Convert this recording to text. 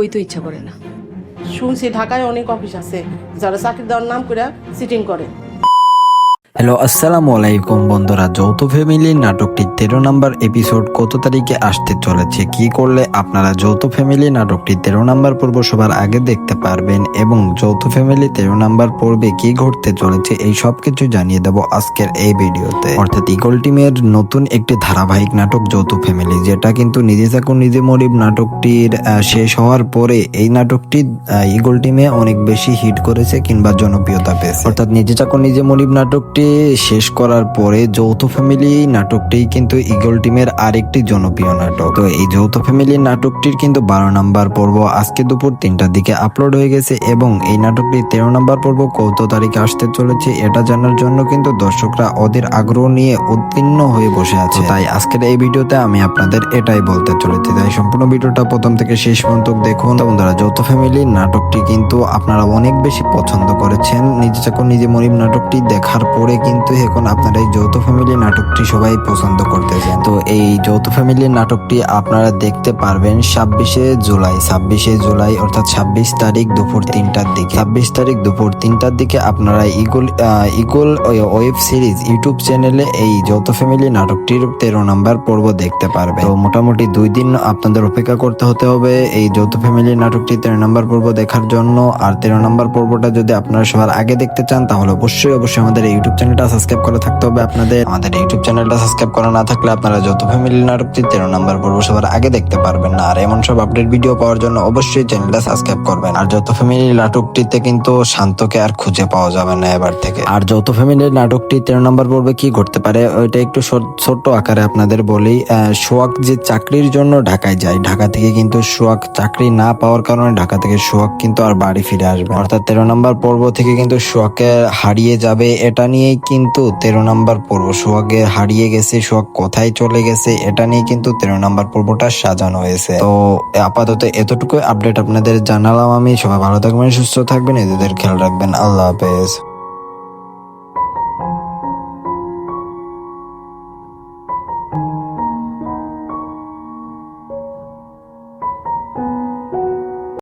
ওই তো ইচ্ছা করে না। শুনছি ঢাকায় অনেক অফিস আছে যারা চাকরি দেওয়ার নাম করে সিটিং করে। হ্যালো, আসসালামু আলাইকুম বন্ধুরা। যৌথ ফ্যামিলি নাটকটি তেরো নাম্বার এপিসোড কত তারিখে আসতে চলেছে, কি করলে আপনারা যৌথ ফ্যামিলি নাটকটি তেরো নাম্বার পর্ব সবার আগে দেখতে পারবেন এবং যৌথ ফ্যামিলি তেরো নাম্বার পর্বে কি ঘটতে চলেছে এই সব কিছু জানিয়ে দেব আজকের এই ভিডিওতে। অর্থাৎ ইগল টিমের নতুন একটি ধারাবাহিক নাটক যৌথ ফ্যামিলি, যেটা কিন্তু নিজে থাকুন, নিজে মরিব নাটকটির শেষ হওয়ার পরে এই নাটকটি ইগল টিমে অনেক বেশি হিট করেছে কিংবা জনপ্রিয়তা পেয়েছে। অর্থাৎ নিজে চাকর নিজে মরিব নাটকটি শেষ করার পরে যৌথ ফ্যামিলি নাটকটি কিন্তু ইগল টিমের আরেকটি জনপ্রিয় নাটক। তো এই যৌথ ফ্যামিলি নাটকটির কিন্তু বারো নাম্বার পর্ব আজকে দুপুর তিনটার দিকে আপলোড হয়ে গেছে এবং এই নাটকটি তেরো নাম্বার পর্ব কত তারিখে আসতে চলেছে এটা জানার জন্য কিন্তু দর্শকরা ওদের আগ্রহ নিয়ে উত্তীর্ণ হয়ে বসে আছে। তাই আজকের এই ভিডিওতে আমি আপনাদের এটাই বলতে চলেছি। তাই সম্পূর্ণ ভিডিওটা প্রথম থেকে শেষ পর্যন্ত দেখুন। বন্ধুরা, যৌথ ফ্যামিলি নাটকটি কিন্তু আপনারা অনেক বেশি পছন্দ করেছেন। নিজে চাকর নিজে মরিম নাটকটি দেখার পরে কিন্তু এখন আপনারা এই যৌথ ফ্যামিলি নাটকটি সবাই পছন্দ করতেছেন তো এই যৌথ ফ্যামিলি নাটকটি আপনারা দেখতে পারবেন ছাব্বিশে জুলাই। ছাব্বিশে জুলাই অর্থাৎ ছাব্বিশ তারিখ দুপুর তিনটার দিকে। ছাব্বিশ তারিখ দুপুর তিনটার দিকে আপনারা Eagle Eagle web series YouTube চ্যানেলে এই যৌথ ফ্যামিলি নাটকটির তেরো নাম্বার পর্ব দেখতে পারবে তো মোটামুটি দুই দিন আপনাদের অপেক্ষা করতে হতে হবে এই যৌথ ফ্যামিলি নাটকটি তেরো নাম্বার পর্ব দেখার জন্য। আর তেরো নাম্বার পর্বটা যদি আপনারা সবার আগে দেখতে চান, তাহলে অবশ্যই অবশ্যই আমাদের ইউটিউব ইউটিউব চ্যানেলটা সাবস্ক্রাইব করা থাকতে হবে। আপনাদের আমাদের ইউটিউব চ্যানেলটা সাবস্ক্রাইব করা না থাকলে আপনারা যত ফ্যামিলি নাটকটি তেরো নাম্বার পর্ব সবার আগে দেখতে পারবেন না। আর এমন সব আপডেট ভিডিও পাওয়ার জন্য অবশ্যই চ্যানেলটা সাবস্ক্রাইব করবেন। আর যত ফ্যামিলি নাটকটিতে কিন্তু শান্তকে আর খুঁজে পাওয়া যাবে না এবার থেকে। আর যৌথ ফ্যামিলির নাটকটি তেরো নম্বর পর্বে কি ঘটতে পারে, ওইটা একটু ছোট- ছোট্ট আকারে আপনাদের বলি। সোহাগ যে চাকরির জন্য ঢাকায় যায়, ঢাকা থেকে কিন্তু সোহাগ চাকরি না পাওয়ার কারণে ঢাকা থেকে সোহাগ কিন্তু আর বাড়ি ফিরে আসবে অর্থাৎ তেরো নম্বর পর্ব থেকে কিন্তু সোহাগকে হারিয়ে যাবে, এটা নিয়েই কিন্তু তেরো নাম্বার পর্ব। সোহাগে হারিয়ে গেছে, সোহাগ কোথায় চলে গেছে, এটা নিয়ে কিন্তু তেরো নাম্বার পর্বটা সাজানো হয়েছে। তো, আপাতত এতটুকু আপডেট আপনাদের জানালাম আমি। সবাই ভালো থাকবেন, সুস্থ থাকবেন, এদের খেয়াল রাখবেন। আল্লাহ হাফেজ।